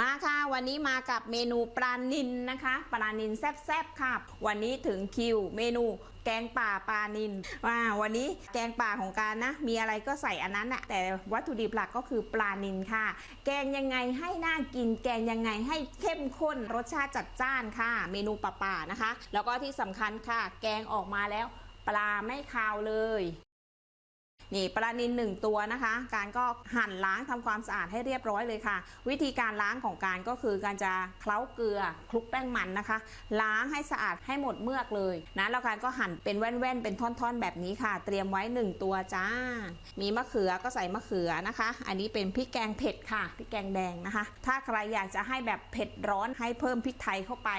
มาค่ะวันนี้มากับเมนูปลานินนะคะปลานินแซ่บๆค่ะ วันนี้ถึงคิวเมนูแกงป่าปลานินว่าวันนี้แกงป่าของการนะ มีอะไรก็ใส่อันนั้นแหละแต่วัตถุดิบหลักก็คือปลานินค่ะ แกงยังไงให้น่ากิน แกงยังไงให้เข้มข้นรสชาติจัดจ้านค่ะ เมนูป่าๆนะคะ แล้วก็ที่สำคัญค่ะ แกงออกมาแล้วปลาไม่คาวเลย นี่ปลานินหนึ่งตัวนะคะ การก็หั่นล้างทำความสะอาดให้เรียบร้อยเลยค่ะ วิธีการล้างของการก็คือการจะเคล้าเกลือคลุกแป้งมันนะคะ ล้างให้สะอาดให้หมดเมือกเลยนะแล้วการก็หั่นเป็นแว่นๆเป็นท่อนๆ แบบนี้ค่ะ เตรียมไว้ 1 ตัวจ้า มีมะเขือก็ใส่มะเขือนะคะ อันนี้เป็นพริกแกงเผ็ดค่ะพริกแกงแดงนะคะ ถ้าใครอยากจะให้แบบเผ็ดร้อนให้เพิ่มพริกไทยเข้าไป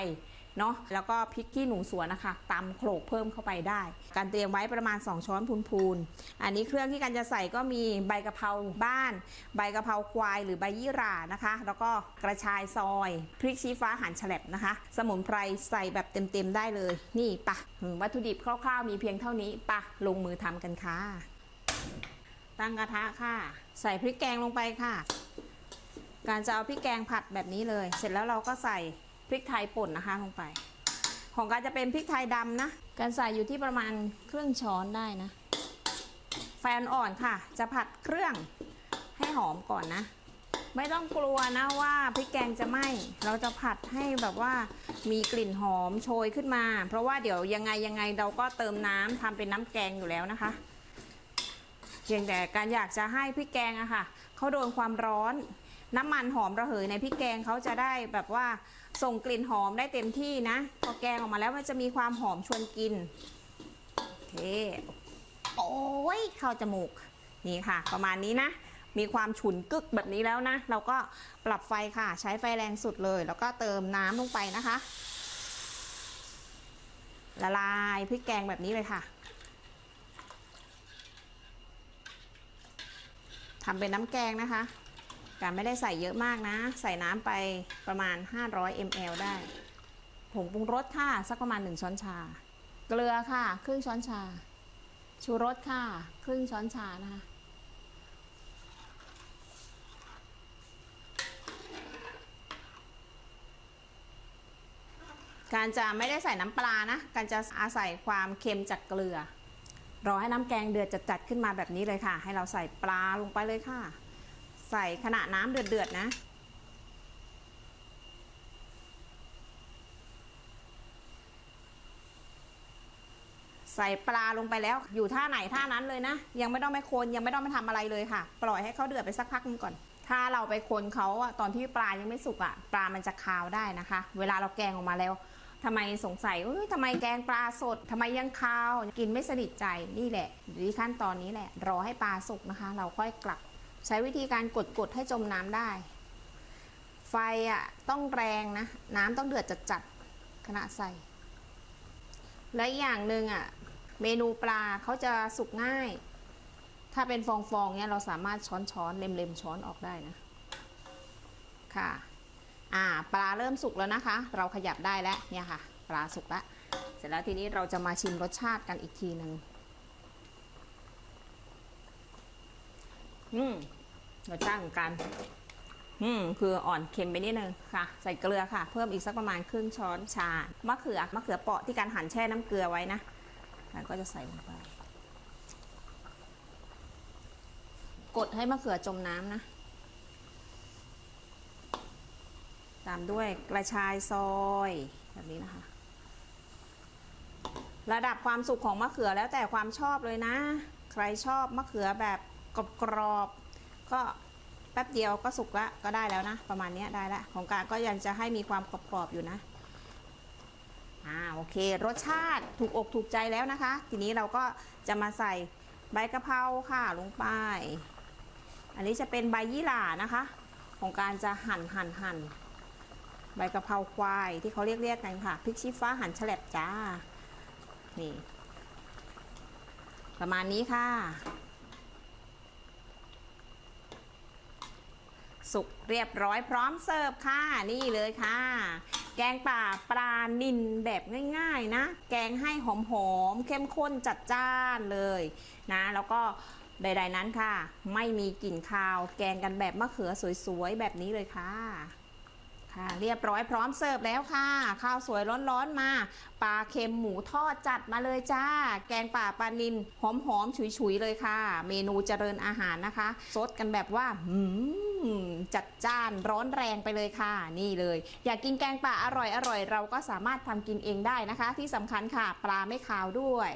เนาะแล้วก็พริกขี้หนูสวนนะคะตำโขลกเพิ่มเข้าไปได้ การเตรียมไว้ประมาณ 2 ช้อนพูนๆอันนี้เครื่องที่กันจะใส่ก็มีใบกะเพราบ้าน ใบกะเพราควายหรือใบยี่หร่านะคะ แล้วก็กระชายซอย พริกชี้ฟ้าหั่นแฉลบนะคะ สมุนไพรใส่แบบเต็มๆได้เลย นี่ปะวัตถุดิบคร่าวๆ มีเพียงเท่านี้ปะลงมือทำกันค่ะตั้งกระทะค่ะ ใส่พริกแกงลงไปค่ะ การจะเอาพริกแกงผัดแบบนี้เลย เสร็จแล้วเราก็ใส่ พริกไทยป่นนะคะลงไป ของการจะเป็นพริกไทยดำนะ การใส่อยู่ที่ประมาณครึ่งช้อนได้นะ ไฟอ่อนๆค่ะ จะผัดเครื่องให้หอมก่อนนะ ไม่ต้องกลัวนะว่าพริกแกงจะไหม้เราจะผัดให้แบบว่ามีกลิ่นหอมโชยขึ้นมา เพราะว่าเดี๋ยวยังไงยังไงเราก็เติมน้ำทำเป็นน้ำแกงอยู่แล้วนะคะ เพียงแต่การอยากจะให้พริกแกงอะค่ะเขาโดนความร้อน น้ำมันหอมระเหยในพริกแกงเขาจะได้แบบว่าส่งกลิ่นหอมได้เต็มที่นะ พอแกงออกมาแล้วมันจะมีความหอมชวนกินโอเคโอ้ยเข้าจมูกนี่ค่ะ ประมาณนี้นะมีความฉุนกึกแบบนี้แล้วนะ เราก็ปรับไฟค่ะ ใช้ไฟแรงสุดเลย แล้วก็เติมน้ำลงไปนะคะ ละลายพริกแกงแบบนี้เลยค่ะทำเป็นน้ำแกงนะคะ การไม่ได้ใส่เยอะมากนะ ใส่น้ำไปประมาณ 500 ml ได้ผงปรุงรสค่ะ สักประมาณ 1 ช้อนชา เกลือค่ะ ครึ่งช้อนชา ชูรสค่ะ ครึ่งช้อนชานะคะการจะไม่ได้ใส่น้ำปลานะ การจะอาศัยความเค็มจากเกลือ รอให้น้ำแกงเดือดจัดๆขึ้นมาแบบนี้เลยค่ะ ให้เราใส่ปลาลงไปเลยค่ะ ใส่ขณะน้ำเดือดๆนะ ใส่ปลาลงไปแล้วอยู่ท่าไหนท่านั้นเลยนะ ยังไม่ต้องไปคนยังไม่ต้องไปทำอะไรเลยค่ะ ปล่อยให้เขาเดือดไปสักพักนึงก่อน ถ้าเราไปคนเขาอะตอนที่ปลายังไม่สุกอะปลามันจะคาวได้นะคะ เวลาเราแกงออกมาแล้วทำไมสงสัยเอ้ยทำไมแกงปลาสดทำไมยังคาว กินไม่สนิทใจนี่แหละอยู่ที่ขั้นตอนนี้แหละ รอให้ปลาสุกนะคะ เราค่อยกลับ ใช้วิธีการกดกดๆให้จมน้ำได้ ไฟอะต้องแรงนะ น้ำต้องเดือดจัดๆขณะใส่ และอย่างหนึ่งอะเมนูปลาเขาจะสุกง่าย ถ้าเป็นฟองๆเนี่ยเราสามารถช้อนช้อนๆเล็มๆช้อนออกได้นะค่ะอ่าปลาเริ่มสุกแล้วนะคะ เราขยับได้แล้วเนี่ยค่ะ ปลาสุกแล้วเสร็จแล้วทีนี้เราจะมาชิมรสชาติกันอีกทีหนึ่งอื มรสชาติของกัน อืม คืออ่อนเค็มไปนิดนึงค่ะ ใส่เกลือค่ะ เพิ่มอีกสักประมาณครึ่งช้อนชามะเขือมะเขือเปราะที่การหั่นแช่น้ำเกลือไว้นะแล้วก็จะใส่ลงไป กดให้มะเขือจมน้ำนะ ตามด้วยกระชายซอยแบบนี้นะคะ ระดับความสุกของมะเขือแล้วแต่ความชอบเลยนะ ใครชอบมะเขือแบบกรอบ ก็แป๊บเดียวก็สุกละก็ได้แล้วนะ ประมาณนี้ได้ละของการก็ยังจะให้มีความกรอบๆอยู่นะอ่าโอเค รสชาติถูกอกถูกใจแล้วนะคะ ทีนี้เราก็จะมาใส่ใบกะเพราค่ะลงไป อันนี้จะเป็นใบยี่หร่านะคะ ของการจะหั่นหั่นหั่นใบกะเพราควายที่เขาเรียกเรียกกันค่ะพริกชี้ฟ้าหั่นแฉลบจ้านี่ประมาณนี้ค่ะ สุกเรียบร้อยพร้อมเสิร์ฟค่ะนี่เลยค่ะ แกงป่าปลานินแบบง่ายๆนะ แกงให้หอมๆเข้มข้นจัดจ้านเลยนะ แล้วก็ใดๆนั้นค่ะ ไม่มีกลิ่นคาว แกงกันแบบมะเขือสวยๆ แบบนี้เลยค่ะ เรียบร้อยพร้อมเสิร์ฟแล้วค่ะ ข้าวสวยร้อนๆมาปลาเค็มหมูทอดจัดมาเลยจ้า แกงป่าปลานินหอมๆฉุยๆเลยค่ะ เมนูเจริญอาหารนะคะซดกันแบบว่าหืมจัดจ้านร้อนแรงไปเลยค่ะ นี่เลย อยากกินแกงป่าอร่อยๆเราก็สามารถทำกินเองได้นะคะ ที่สำคัญค่ะ ปลาไม่ขาวด้วย